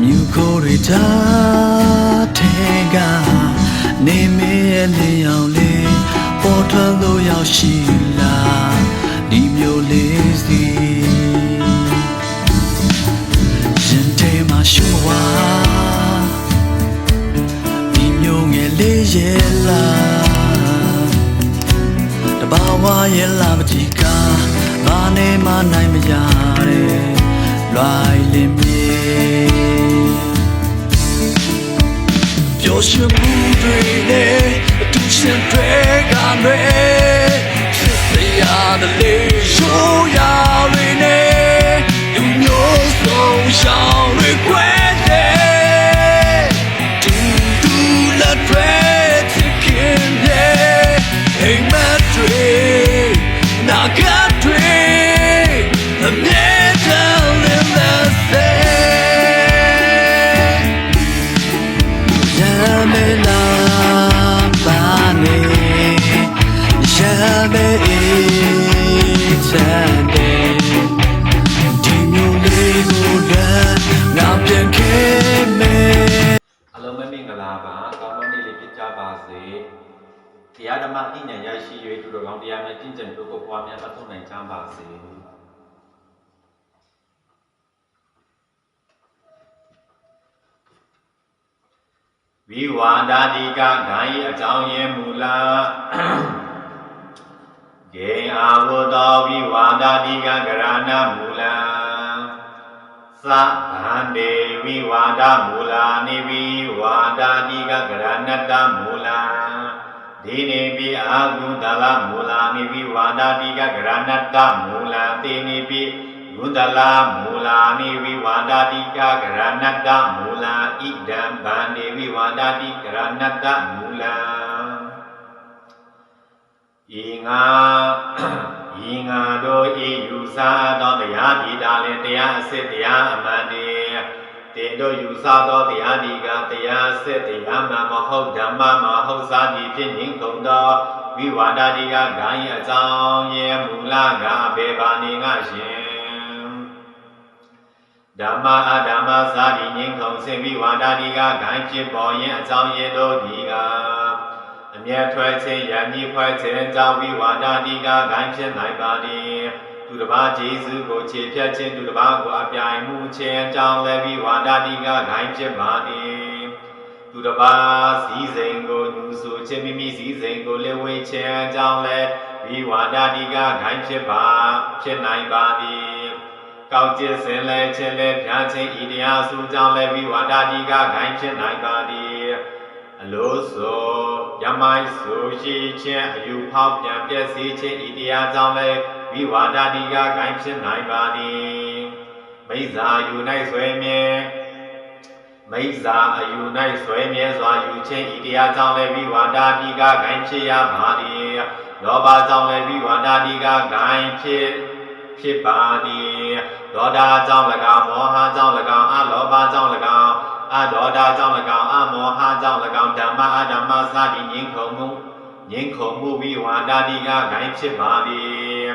မြူကိုရီတာထဲကနေမေလေအောင်လေးပေါ်ထွက်လို့ရောက်ရှိလာဒီမျိုးလေးစီရင်ထဲမှာရှူဝါဒီမျိုးငယ်လေးရဲ့လားတ ဘာဝရဲ့လာမကြည့်ကဘာနဲ့မှနိုင်မရတဲ့လွိုင်လင်းမြေပျော်ရွှင်မှုတွေနဲ့အတူရှင်တွေကမဲ့ဖြစ်စေရတဲ့လေရှိုးရတွေနဲ့လူမျိုးစုံရှော မေအေးချမ်းတယ်ဒီမျိုးလေးကိုလည်းငါပြန်ခဲ့မယ်အလုံးမမင်္ဂလာပါကောင်းသောနေ့လေးဖြစ်ကြပါစေတရားဓမ္မအဉာဏ်ရရှိ၍သူတော်ကောင်းတရားများကျင့်ကြံတို့ကိုပွားများအထောက်နိုင်ကြပါစေဝိဝါဒာတိကဂိုင်းအကြောင်းရင်းမူလာ ဂေအာဝတောဝိဝါဒာတိကကရဏမူလာသဗန္တေဝိဝါဒမူလာနိဝိဝါဒာတိကကရဏတ္တမူလာဒီနေပိအာဂုတလမူလာနိဝိဝါဒာတိကကရဏတ္တမူလာတေနေပိဂုတလမူလာနိဝိဝါဒာတိကကရဏတ္တမူလာဣဒံဗန္တေဝိဝါဒာတိကရဏတ္တမူလာ ဤငါဤငါတို့ဤယူဆသောတရားဒီတာလည်းတရားအစစ်တရားအမှန်တည်းတင်တို့ယူဆသောတရားဒီကတရားအစစ်တရားမှန်မဟုတ်ဓမ္မမဟုတ်စာဒီဖြစ်ငြိမ်ကုန်သောဝိဝါဒတိကဂိုင်းအကြောင်းရဲ့မူလကဘေဘာနေငါရှင်ဓမ္မအဓမ္မစာဒီငြိမ်ကုန်စေဝိဝါဒတိကဂိုင်းဖြစ်ပေါ်ရင်အကြောင်းရဲ့တို့ဒီကအ မျက်ထွက်ခြင်းယံကြီးဖွဲ့ခြင်းကြောင့်ဝိဝါဒတိကဂိုင်းဖြစ်နိုင်ပါသည်သူတစ်ပါးဂျေစုကိုခြေဖြတ်ခြင်းသူတစ်ပါးကိုအပြိုင်မှုခြင်းကြောင့်လည်းဝိဝါဒတိကဂိုင်းဖြစ်ပါသည်သူတစ်ပါးစည်းစိမ်ကိုညူဆူခြင်းမိမိစည်းစိမ်ကိုလက်ဝဲခြင်းကြောင့်လည်းဝိဝါဒတိကဂိုင်းဖြစ်ပါဖြစ်နိုင်ပါသည်ကောက်ကျစ်စင်လဲခြင်းလဲဖြားခြင်းဤတရားစုကြောင့်လည်းဝိဝါဒတိကဂိုင်းဖြစ်နိုင်ပါသည် အလိုဆိုယမိုင်းဆိုရှိခြင်းအယူဖောက်ပြန်ပြည့်စည်ခြင်းဤတရားကြောင့်လည်းဝိဝါဒတိကဂိုင်းဖြစ်နိုင်ပါသည်မိစ္ဆာယူ၌ဆွေမြဲမိစ္ဆာအယူ၌ဆွေမြဲစွာယူခြင်းဤတရားကြောင့်လည်းဝိဝါဒတိကဂိုင်းဖြစ်ရပါသည်လောဘကြောင့်လည်းဝိဝါဒတိကဂိုင်းဖြစ်ဖြစ်ပါသည်ဒေါသကြောင့်၎င်းမောဟကြောင့်၎င်းအလောဘကြောင့်၎င်း အဒေါဒကြောင့်၎င်းအမောဟကြောင့်၎င်းဓမ္မအဓမ္မစသည်ငြင်းခုံမှုငြင်းခုံမှုဝိဝါဒတိကဂိုင်းဖြစ်ပါသည်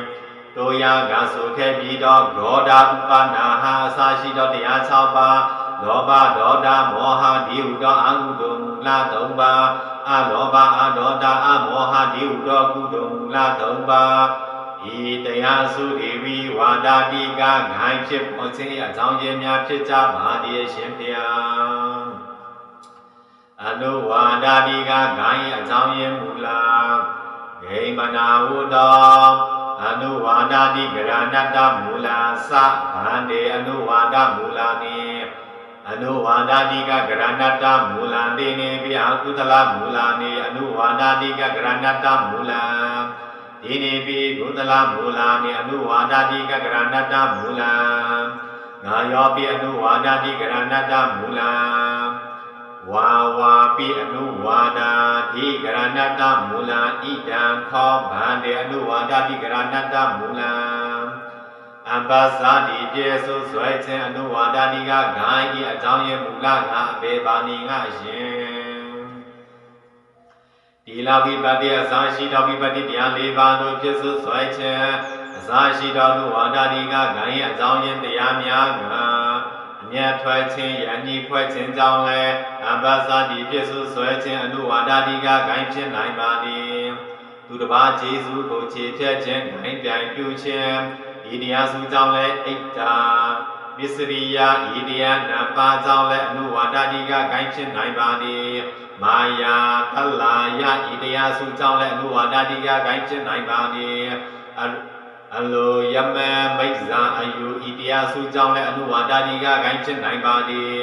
တို့ရကဆိုခဲ့ပြီးတော့ဒေါဒဥပနာဟအစရှိသောတရား6ပါးလောဘဒေါဒမောဟဒီဟုသောအကုသိုလ်မူလ3ပါးအလောဘအဒေါဒအမောဟဒီဟုသောကုသိုလ်မူလ3ပါး ဤတရားစုဒေဝီဝါဒတိကဂိုင်းဖြစ်ပေါ်ခြင်းအကြောင်းရင်းများဖြစ်ကြပါသည်ရှင်ဖျားအနုဝါဒတိကဂိုင်းအကြောင်းရင်းမူလာဂိမနာဟုသောအနုဝါဒတိကရဏတ္တမူလာသဗန္တေအနုဝါဒမူလာနိအနုဝါဒတိကကရဏတ္တမူလာတိနေပိအကုသလမူလာနိအနုဝါဒတိကကရဏတ္တမူလာ ဒီနေပိကုသလမူလာနိအနုဝါဒတိကကရဏတ္တမူလာငါယောပိအနုဝါဒတိကရဏတ္တမူလာဝါဝါပိအနုဝါဒတိကရဏတ္တမူလာဣဒံခောဗန္တေအနုဝါဒတိကရဏတ္တမူလာအပ္ပဇာတိပြေဆုဆွဲခြင်းအနုဝါဒတိကဂိုင်းဤအကြောင်းရင်းမူလကအဘေဘာနိငါရှင် ဒီလာဝိပတ္တိအစာရှိတော်ဝိပတ္တိတရား၄ပါးတို့ဖြစ်ဆုဆွဲခြင်းအစာရှိတော်သူဝါဒတိကဂိုင်းအကြောင်းရင်းတရားများကအမျက်ထွက်ခြင်းယန္တိဖွဲ့ခြင်းကြောင့်လည်းအဘသတိပြည့်စုံဆွဲခြင်းအနုဝါဒတိကဂိုင်းဖြစ်နိုင်ပါသည်သူတစ်ပါးကျေးဇူးကိုခြေဖြတ်ခြင်းဂိုင်းပြိုင်ပြုခြင်းဤတရားစုကြောင့်လည်းဣဒ္ဓာ ပစ္စရိယဤတရားနံပါတ်ကြောင့်လည်းအနုဝါဒတိကဂိုင်းဖြစ်နိုင်ပါသည်မာယာသလာယဤတရားစုကြောင့်လည်းအနုဝါဒတိကဂိုင်းဖြစ်နိုင်ပါသည်အအလိုယမမိစ္ဆာအယူဤတရားစုကြောင့်လည်းအနုဝါဒတိကဂိုင်းဖြစ်နိုင်ပါသည်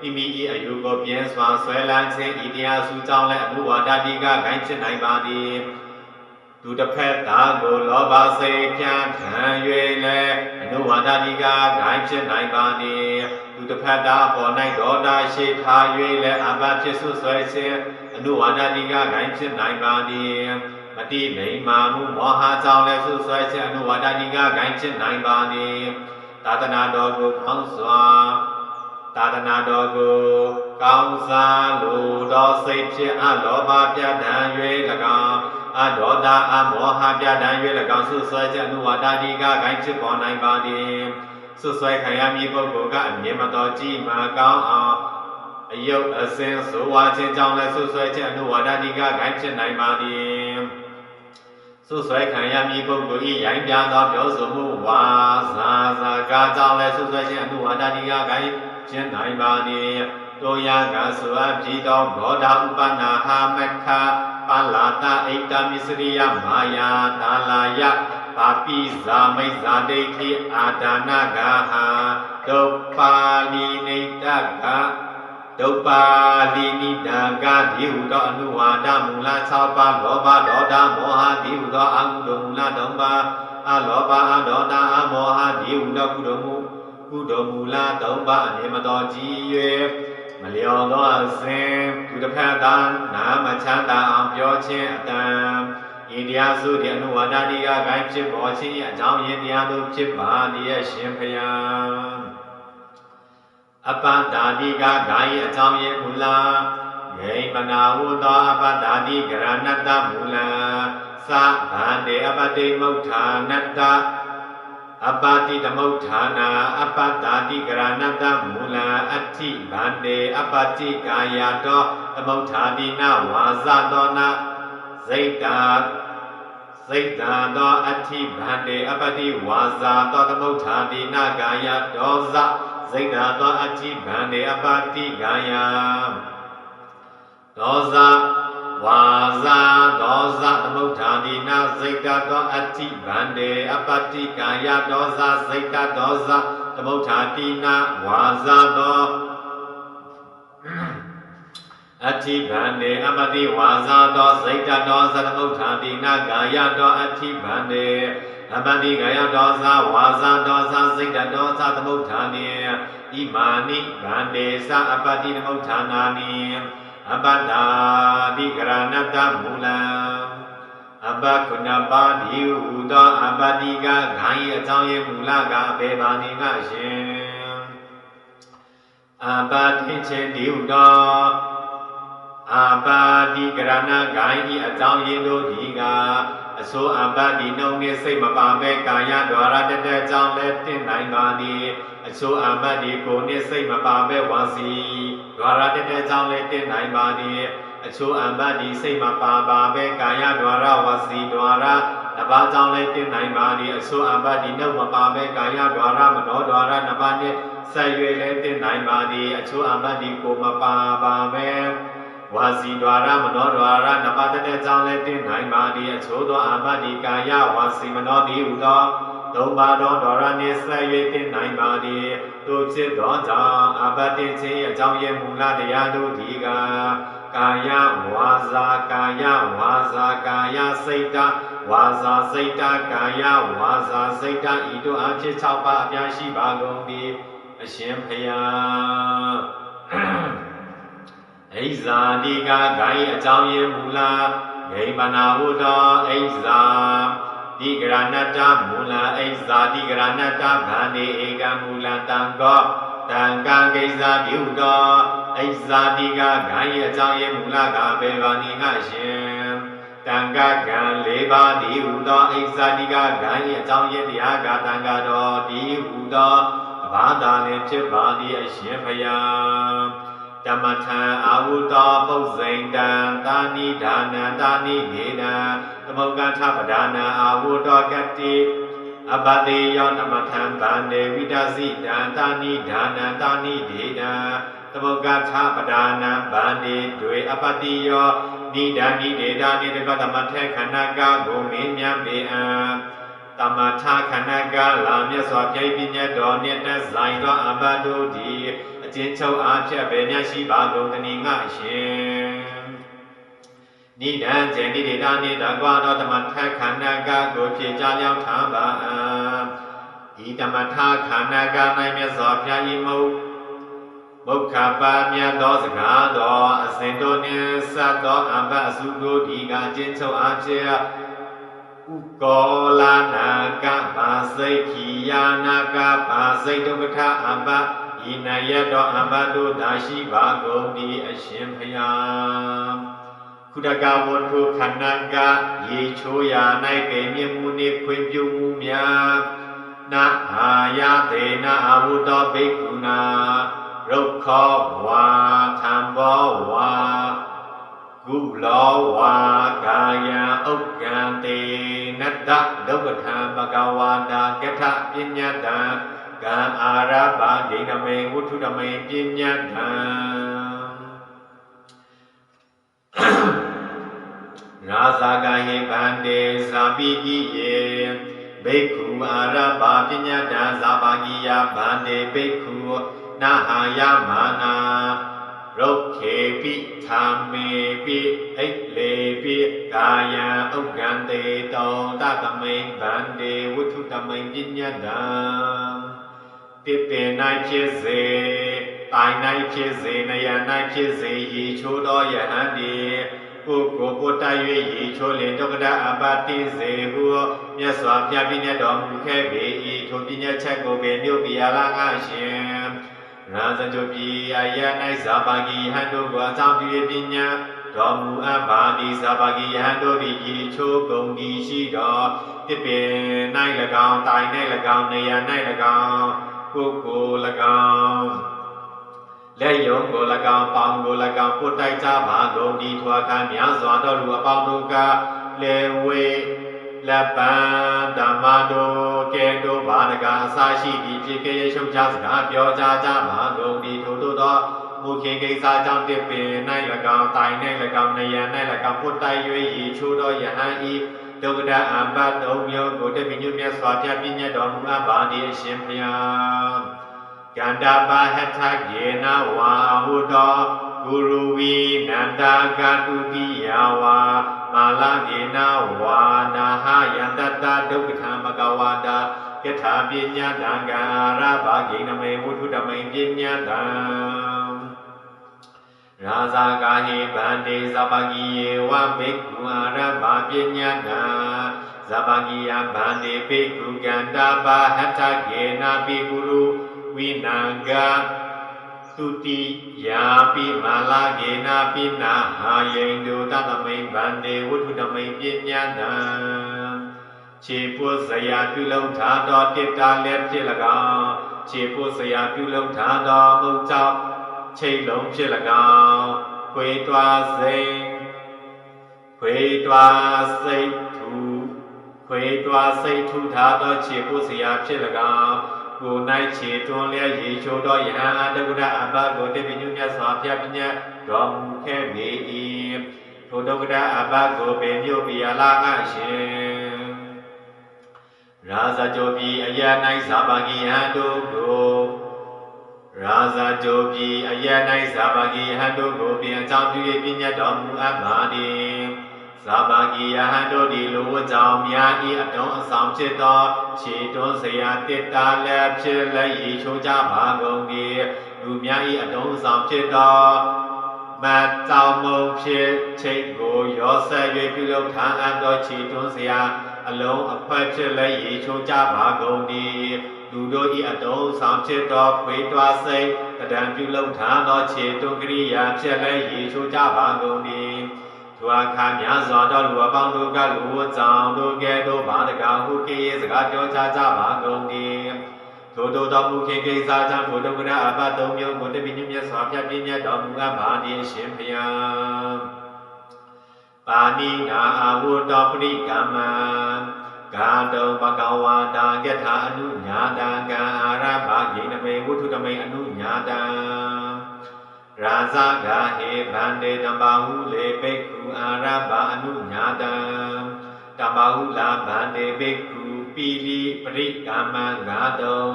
မိမိ၏အယူကိုပြင်းစွာဆွဲလန်းခြင်းဤတရားစုကြောင့်လည်းအနုဝါဒတိကဂိုင်းဖြစ်နိုင်ပါသည် သူတစ်ဖက်သားကိုလောဘစိတ်ပြန့်ထန်၍လည်းအနုဝါဒတိကဂိုင်းဖြစ်နိုင်ပါသည်သူတစ်ဖက်သားပေါ်၌ဒေါသရှိထား၍လည်းအဘဖြစ်ဆွဆွဲခြင်းအနုဝါဒတိကဂိုင်းဖြစ်နိုင်ပါသည်မတိလိမ္မာမှုမောဟကြောင့်လည်းဆုဆွဲခြင်းအနုဝါဒတိကဂိုင်းဖြစ်နိုင်ပါသည်သာသနာတော်ကိုကောင်းစွာသာသနာတော်ကိုကောင်းစားလိုသောစိတ်ဖြင့်အလောဘပြဋ္ဌာန်း၍၎င်း အဒေါသအမောဟပြဋ္ဌာန်း၍၎င်းဆုဆွဲခြင်းအနုဝါဒတိကဂိုင်းဖြစ်ပေါ်နိုင်ပါသည်ဆုဆွဲခံရမည်ပုဂ္ဂိုလ်ကအမြင်မတော်ကြည်မာကောင်းအောင်အယုတ်အစင်ဆိုဝါခြင်းကြောင့်လည်းဆုဆွဲခြင်းအနုဝါဒတိကဂိုင်းဖြစ်နိုင်ပါသည်ဆုဆွဲခံရမည်ပုဂ္ဂိုလ်၏ရိုင်းပြသောပြောဆိုမှုဝါစာစာကားကြောင့်လည်းဆုဆွဲခြင်းအမှုဝါဒတိကကိုင်းခြင်းနိုင်ပါသည်တောယကဆိုအပ်ပြီးသောဘောဓဥပနာဟာမက္ခ ပလာတဣတမစ္စရိယမာယာတာလာယပါပိဇာမိဇာဒိဋ္ဌိအာဒါနဂဟာဒုပ္ပါလီနေတကဒုပ္ပါလီနိတံကဒီဟုသောအနုဝါဒမူလ6ပါးလောဘဒေါသမောဟဒီဟုသောအကုသိုလ်မူလ3ပါးအလောဘအဒေါသအမောဟဒီဟုသောကုသိုလ်မူကုသိုလ်မူလ3ပါးအနေမတော်ကြည်၍ မလျော်သောအစဉ်သူတစ်ဖက်သာနာမချမ်းသာအောင်ပြောခြင်းအတံဤတရားစုဒီအနုဝါဒတိကဂိုင်းဖြစ်ပေါ်ခြင်း၏အကြောင်းရင်းတရားတို့ဖြစ်ပါလျက်ရှင်ဖျားအပ္ပတာတိကဂာယအကြောင်းရင်းမူလာဂိမနာဟုသောအပ္ပတာတိကရဏတ္တမူလံသဗန္တေအပ္ပတိမုဋ္ဌာနတ္တ အပ္ပတိတမုဋ္ဌာနာအပ္ပတာတိကရဏတ္တမူလံအဋ္ဌိဗန္တေအပ္ပတိကာယတောသမုဋ္ဌာတိနဝါဇတောနဇိတ္တာစိတ်သာသောအဋ္ဌိဗန္တေအပ္ပတိဝါဇာသောသမုဋ္ဌာတိနကာယဒောဇစိတ်ဓာသောအချိဗန္တေအပတိကာယဒောဇဝါဇာဒော ဇသမုဋ္ဌာတိနာစိတ်ဓာသောအချိဗန္တေအပတိကာယဒောဇစိတ်ဓာဒောဇသမုဋ္ဌာတိနာဝါဇာသောအတိဗန္တေအပတိဝါဇာသောစိတ်ဓာဒောဇသမုဋ္ဌာတိနာကာယသောအတိဗန္တေအပတိကာယဒောသဝါဇာဒောသစိတ်တဒောသသမုဋ္ဌာနိဣမာနိဗန္တေသအပတိသမုဋ္ဌာနာနိ အပတ္တာတိကရဏတ္တမူလံအပကုဏပါတိဟူသောအပတိကဂိုင်းအကြောင်းရဲ့မူလကအဘေဘာနိကရှင်အပတိချင်းတိဟူသောအာပါတိကရဏဂိုင်းဤအကြောင်းရင်းတို့ဒီက အစိုးအပတိနှုံနှင့်စိတ်မပါပဲကာယဒွါရတတဲ့ကြောင့်လည်းတင့်နိုင်ပါသည်အစိုးအပတိကိုနှင့်စိတ်မပါပဲဝါစီဒွါရတတဲ့ကြောင့်လည်းတင့်နိုင်ပါသည်အချိုးအပတိစိတ်မပါပါပဲကာယဒွါရဝါစီဒွါရနဘာကြောင့်လည်းတင့်နိုင်ပါသည်အချိုးအပတိနှုတ်မပါပဲကာယဒွါရမနောဒွါရနဘာနှင့်ဆက်၍လည်းတင့်နိုင်ပါသည်အချိုးအပတိကိုမပါပါပဲ ဝါစီဒွါရမနောဒွါရနပါတတဲ့ကြောင့်လည်းတင့်နိုင်ပါသည်အချိုးသောအာမတိကာယဝါစီမနောတိဟူသောသုံးပါးသောဒေါရနှင့်ဆက်၍တင့်နိုင်ပါသည်တို့ချစ်သောကြောင့်အပတိချင်းအကြောင်းရဲ့မူလတရားတို့ဒီကကာယဝါစာကာယဝါစာကာယစိတ်တဝါစာစိတ်တကာယဝါစာစိတ်တဤတို့အဖြစ်၆ပါးအပြားရှိပါကုန်သည်အရှင်ဖျား ဣဇာတိကဂိုင်းအကြောင်းရင်းမူလာဂိမနာဟုသောဣဇာတိကရဏတ္တမူလာဣဇာတိကရဏတ္တဗန္တိဧကမူလတံကောတံကံကိစ္စပြုသောဣဇာတိကဂိုင်းအကြောင်းရင်းမူလာကဘေဘာနိကရှင်တံဃကံ၄ပါးဒီဟုသောအိဇာတိကကံ၏အကြောင်းရင်းတရားကတံဃတော်ဒီဟုသောတဘာသာနှင့်ဖြစ်ပါသည်အရှင်ဖျားဓ မ္မထံအာဟုသောပုဇိန်တံတာနိဒါနံတာနိနေနံသမုက္ကထပဒါနံအာဟုသောကတိအဘတိယောဓမ္မထံဗန္ဒေဝိဒစီတံတာနိဒါနံတာနိဒေနံသမုက္ကထပဒါနံဗန္ဒေတွေအပတိယောနိဒာနိဒေတာနိတကသမထေခန္ဓာကကိုမင်းမြတ်ပေအံတမထခန္ဓာကလာမြတ်စွာဘုရားပညာတော်နှင့်တဇိုင်သောအဘတို့သည် အကျဉ်းချုပ်အားဖြင့်ပဲမြတ်ရှိပါကုန်တနည်းငါရှင်နိဒံဇေနိဒေတာနိတကွာသောတမထခန္ဓာကကိုဖြည့်ကြလျောင်းထားပါအံဤတမထခန္ဓာက၌မြတ်စွာဘုရား၏မုတ်မုခပါမြတ်သောစကားတော်အစဉ်တို့နှင့်စပ်သောအဘအစုတို့ဒီကအကျဉ်းချုပ်အားဖြင့်ဥကောလာနာကပါစိတ်ခီယာနာကပါစိတ်ဒုက္ခအဘ ဤနယတောအဘတို့သာရှိပါကုန်သည်အရှင်ဖျားခုတကဝတ္ထုခန္ဓာကရေချိုးရာ၌ပေမြင့်မှုနှင့်ခွင်ပြုမှုများနာအာယသေနာအဘုတောဘိက္ခုနာရုက္ခောဝါသံဘောဝါကုလောဝါကာယံဥက္ကံတေနတ္တဒုက္ခထံဘဂဝါတာကထပညာတံ ကံအာရပါဂိနမေဝုထုတမေပညာတံရာဇာကဟိဗန္တေဇာပိတိယေဘိက္ခုအာရပါပညာတံဇာပါကိယဗန္တေဘိက္ခုနာဟာယမာနာရုတ်ခေပိသာမေပိအိတ်လေပိကာယံဥက္ကံတေတောတတမိန်ဗန္တေဝုထုတမိန်ပညာတံ တိပေ၌ဖြစ်စေတိုင်၌ဖြစ်စေနယ၌ဖြစ်စေရေချိုးသောယဟန်ဒီကိုယ်ကိုပုတ္တ၍ရေချိုးလင်ဒုက္ခဒအပတိစေဟုမြတ်စွာဘုရားပြည့်တော်မူခဲ့ပေ၏ထိုပညာချက်ကိုပေမြို့ပြလာငါရှင်ရာဇကြုပိအယ၌ဇာပါကိယဟန်တို့ကိုအကြောင်းပြု၍ပညာတော်မူအပ်ပါသည်ဇာပါကိယဟန်တို့သည်ဤချိုးကုန်သည်ရှိတော်တစ်ပင်၌၎င်းတိုင်၌၎င်းနေရာ၌၎င်း ကိုယ်ကို၎င်းလက်ယုံကို၎င်းပေါင်းကို၎င်းပုတ်တိုက်ကြပါကုန်သည်ထွာခံများစွာသောလူအပေါင်းတို့ကလေဝေလက်ပံဓမ္မတို့ကဲတို့ဘာနကအစရှိသည်ဖြစ်ခဲ့ရရှုပ်ချစကားပြောကြကြပါကုန်သည်ထို့သောသောမူခေကိစ္စကြောင့်တစ်ပင်၌၎င်းတိုင်၌၎င်းနယံ၌၎င်းပုတ်တိုက်၍ရေချိုးသောယဟန်ဤ ဒုက္ခဒအဘတ်သုံးမျိုးကိုတပည့်ညွတ်မြတ်စွာဘုရားပြည့်ညတ်တော်မူအပ်ပါသည်အရှင်ဘုရားကန္တာပါဟထယေနဝါဟုတောဂုရုဝိနန္တာကတုတိယဝါမာလကေနဝါနာဟယန္တတဒုက္ခမကဝါတာယထာပညာတံကာရဘာဂိနမေဝုထုတမိန်ပညာတံ ရာဇာကာဟိဗန္တေသဗ္ဗဂိယေဝဘိက္ခုအာရဘာပညာတံသဗ္ဗဂိယဗန္တေဘိက္ခုကန္တာပါဟထကေနာပိကုရုဝိနံကသုတိယာပိမာလာကေနာပိနာဟာယိန္ဒုတတမိန်ဗန္တေဝုထုတမိန်ပညာတံခြေပုစရာပြုလုံးထားသောတိတ္တာလည်းဖြစ်၎င်းခြေပုစရာပြုလုံးထားသောမုတ်ကြောင့် ချိန်လုံးဖြစ်၎င်းခွေတွားစိန်ခွေတွားစိတ်ထူခွေတွားစိတ်ထူထားသောခြေပုစရာဖြစ်၎င်းကို၌ခြေတွန်းလျက်ရေချိုးသောယဟန်အတ္တကုဒအဘကိုတေပိညုမြတ်စွာဘုရားပညာတော်မူခဲ့ပေ၏ထိုဒုက္ခဒအဘကိုပင်မြို့ပြလာငါရှင်ရာဇကြိုပြီအယ၌ဇာပါကိယံတို့ကို ရာဇကြိုပြီအယ၌ဇာပါကိယံတို့ကိုပြန်အကြောင်းပြု၍ပညာတော်မူအပ်ပါသည်ဇာပါကိယဟန်တို့သည်လူဝကြောင့်များဤအတုံးအဆောင်ဖြစ်သောခြေတွန်းစရာတစ်တာလည်းဖြစ်လည်းရေချိုးကြပါကုန်သည်လူများဤအတုံးအဆောင်ဖြစ်သောမတ်တောင်မုံဖြစ်ချိတ်ကိုရောဆက်၍ပြုလုပ်ထားအပ်သောခြေတွန်းစရာအလုံးအဖက်ဖြစ်လည်းရေချိုးကြပါကုန်သည် လူတို့ဤအတုံးဆောင်ဖြစ်သောခွေတွားစိတ်တံပြုလုပ်ထားသောခြေတွန်းကရိယာဖြစ်လည်းရေချိုးကြပါကုန်သည်ထိုအခါများစွာသောလူအပေါင်းတို့ကလူဝတ်ကြောင့်တို့ကဲ့သို့ဘာတကာဟုခေစကားပြောကြကြပါကုန်၏ထိုတို့သောမူခေကိစ္စကြောင့်ထိုဒုက္ခရအပတ်သုံးမျိုးကိုတပိညမြတ်စွာဘုရားပြည့်ညတ်တော်မူအပ်ပါသည်အရှင်ဘုရားပါဏိနာအဝတ္တပရိကမ္မံဂါတုံပကဝါတာကထာအနုညာတံကံအာရဘဂိနမေဝုထုတမေအနုညာတံရာဇဂာဟေဗန္တေတမ္ပါဟုလေဘိက္ခုအာရဘအနုညာတံတမ္ပါဟုလာဗန္တေဘိက္ခုပိလိပရိကာမံငါတော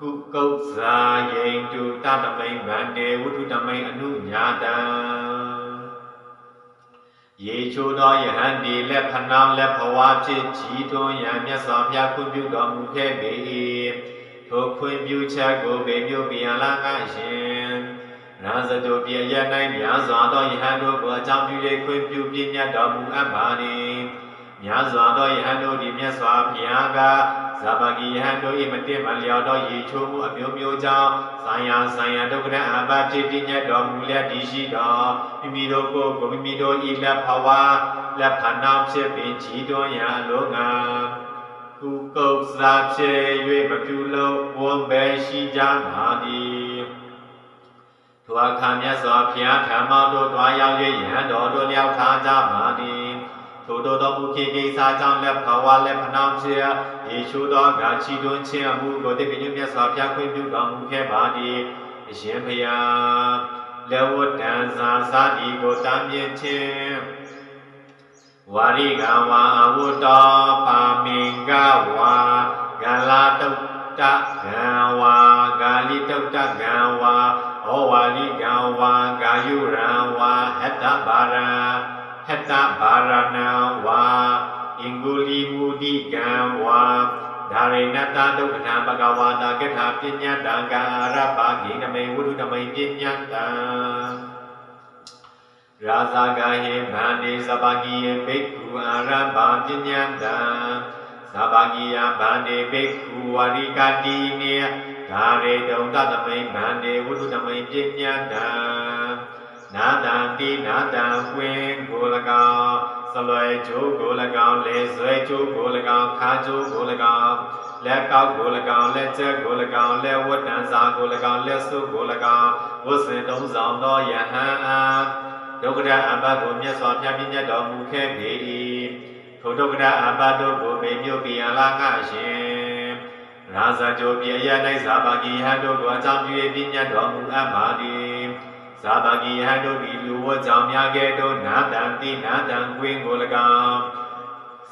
ကုကုတ်ဇာယိန်တုတတမိန်ဗန္တေဝုထုတမိန်အနုညာတံ ရေချိုသောယဟန်ဒီလက်ဖနောင်းလက်ဘဝဖြစ်ကြည်တွန်းရန်မြတ်စွာဘုရားခွင့်ပြုတော်မူခဲ့ပေ၏ထိုခွင့်ပြုချက်ကိုပေမြို့ပြန်လာငါရှင်နာဇတုပြည့်ရ၌များစွာသောယဟန်တို့ကိုအကြောင်းပြု၍ခွင့်ပြုပြည့်ညတ်တော်မူအပ်ပါသည်များစွာသောယဟန်တို့သည်မြတ်စွာဘုရားက ဇာပဂိယဟန်တို့၏မတင့်မလျော်သောရေချိုးမှုအမျိုးမျိုးကြောင့်ဆိုင်ရာဆိုင်ရာဒုက္ခရအဘဖြစ်ပြည့်ညတ်တော်မူလျက်ဒီရှိတော်မိမိတို့ကိုကိုမိမိတို့၏လက်ဖဝါလက်ဖနောင်ဖြစ်ပင်ကြည်တွန်းရန်အလိုငါကုကုတ်စာဖြစ်၍မပြုလို့ဝန်ပဲရှိကြပါသည်ထိုအခါမြတ်စွာဘုရားဓမ္မတို့တွားရောက်၍ယဟန်တော်တို့လျောက်ထားကြပါသည် ထိုတို့သောမူခေကိစ္စကြောင့်လက်ဘဝလက်ဖနောင်ဖြစ်ယေရှုသောဂါချီတွင်ခြင်းအမှုကိုတပိညမြတ်စွာဘုရားခွင့်ပြုတော်မူခဲ့ပါသည်အရှင်ဘုရားလက်ဝတ်တန်စာစာဒီကိုတမ်းမြင့်ခြင်းဝါရိကဝါအဝတ္တောပါမင်္ဂဝါဂလာတုတ်တဂံဝါဂာလိတုတ်တဂံဝါဩဝါလိကံဝါကာယုရံဝါဟတ္တဘာရံ ဟတ္တဘာရဏံဝါအင်္ဂုလိမူတိကံဝါဒါရိဏတဒုက္ခထံဘဂဝါတာကထာပညာတံကာရပါဂိနမေဝုဒ္ဓတမိပညာတံရာဇာဂဟေဗန္တိသဗ္ဗဂိယေဘိက္ခုအာရပါပညာတံသဗ္ဗဂိယဗန္တိဘိက္ခုဝရိကတိနေဒါရေတုံတသမိန်ဗန္တိဝုဒ္ဓတမိန်ပညာတံ နာတံတိနာတံကွင်ကို၎င်းစလွယ်ကျိုးကို၎င်းလေဆွဲကျိုးကို၎င်းခါကျိုးကို၎င်းလက်ကောက်ကို၎င်းလက်ချက်ကို၎င်းလက်ဝတ်တန်စာကို၎င်းလက်စုကို၎င်းဝတ်စင်သုံးဆောင်သောယဟန်အားဒုက္ခရအဘကိုမြတ်စွာဘုရားပြည့်ညတ်တော်မူခဲ့ပေ၏ထိုဒုက္ခရအဘတို့ကိုပေမြို့ပြန်လာငါရှင်ရာဇကြိုပြေရ၌ဇာပါကိယဟန်တို့ကိုအကြောင်းပြု၍ပြညတ်တော်မူအပ်ပါသည် ဇာပါကိယဟန်တို့သည်လူဝတ်ကြောင့်များကဲ့သို့နာတံတိနာတံကွင်းကို၎င်း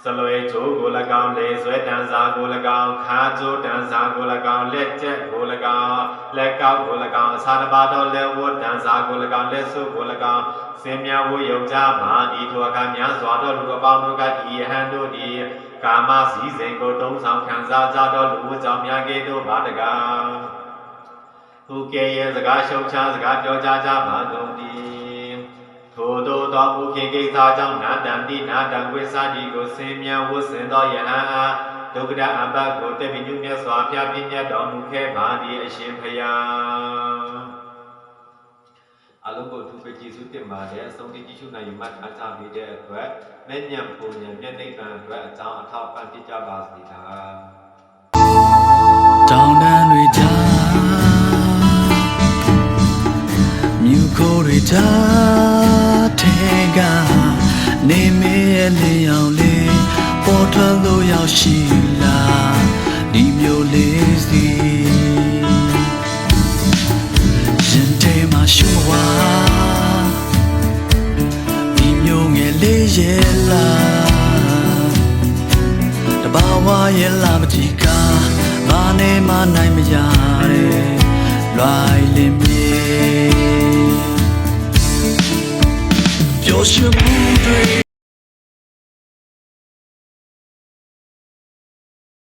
စလွယ်ကျိုးကို၎င်းလေဆွဲတန်စာကို၎င်းခါကျိုးတန်စာကို၎င်းလက်ကျက်ကို၎င်းလက်ကောက်ကို၎င်းအစာတစ်ပါးသောလက်ဝတ်တန်စာကို၎င်းလက်ဆုပ်ကို၎င်းစင်မြဝုယုံကြပါသည်ထိုအခါများစွာသောလူအပေါင်းတို့ကဤယဟန်တို့သည်ကာမစည်းစိမ်ကိုတုံးဆောင်ခံစားကြသောလူဝတ်ကြောင့်များကဲ့သို့ပါတကား သူကဲ့ရဲ့စကားရှုံချစကားပြောကြကြပါကုန်သည်ထိုတို့သောဘုခေကိစ္စကြောင့်နာတံတိနာတံဝိစာတိကိုဆင်းမြဝတ်ဆင်သောယဟန်အားဒုက္ခဒအဘကိုတပိညုမြတ်စွာဘုရားပြည့်ညတ်တော်မူခဲ့ပါသည်အရှင်ဖျားအလုံးကိုသူပဲကျေးဇူးတင်ပါတယ်အဆုံးထိကြည့်ရှုနိုင်မှတ်ထားကြပြီးတဲ့အတွက်မဲ့ညံပုံညံမျက်နှိပ်ကံအတွက်အကြောင်းအထောက်ပံ့ဖြစ်ကြပါစေသာတောင်တန်းတွေကြား မြူခိုးတွေကြားထဲကနေမေရဲ့လေအောင်လေးပေါ်ထွက်လို့ရောက်ရှိလာဒီမျိုးလေးစီရင်ထဲမှာရှိုးဝါဒီမျိုးငယ်လေးရဲ့လားတဘာဝရဲ့လာမတိကဘာနဲ့မနိုင်မရတဲ့လွိုင်လင်း မြေပျော်ရွှင်မှုတွေ